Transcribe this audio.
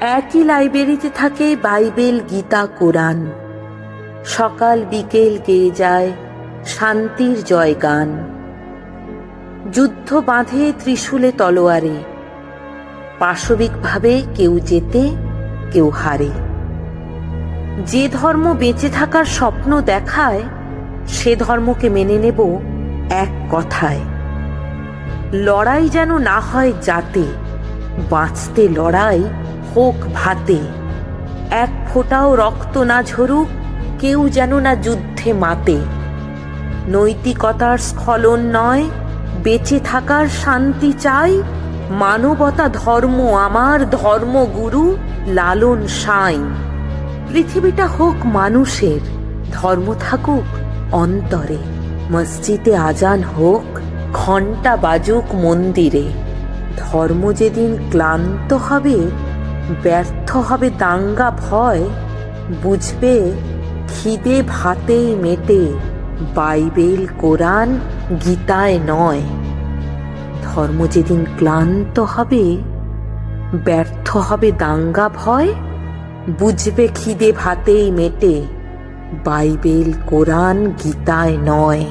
একই লাইব্রেরিতে থাকে বাইবেল, গীতা, কোরআন। সকাল বিকেল গেয়ে যায় শান্তির জয়গান। যুদ্ধ বাঁধে ত্রিশূলে তলোয়ারে। পাশবিকভাবে কেউ যেতে কেউ হারে। যে ধর্ম বেঁচে থাকার স্বপ্ন দেখায়, সে ধর্মকে মেনে নেব এক কথায়। লড়াই যেন না হয় যাতে বাঁচতে লড়াই হোক ভাতে, এক ফোঁটাও রক্ত না ঝরুক, কেউ যেন না যুদ্ধে মাতে। নৈতিকতার স্খলন নয়, বেঁচে থাকার শান্তি চাই, মানবতা ধর্ম আমার ধর্মগুরু লালন সাঁই। পৃথিবীটা হোক মানুষের, ধর্ম থাকুক অন্তরে, মসজিদে আজান হোক ঘণ্টা বাজুক মন্দিরে। ধর্ম যেদিন ক্লান্ত হবে ব্যর্থ হবে দাঙ্গা ভয়, বুঝবে খিদে ভাতেই মেটে বাইবেল, কোরআন গীতায় নয়। ধর্ম যেদিন ক্লান্ত হবে, ব্যর্থ হবে দাঙ্গা ভয়, বুঝবে খিদে ভাতেই মেটে বাইবেল, কোরআন গীতায় নয়।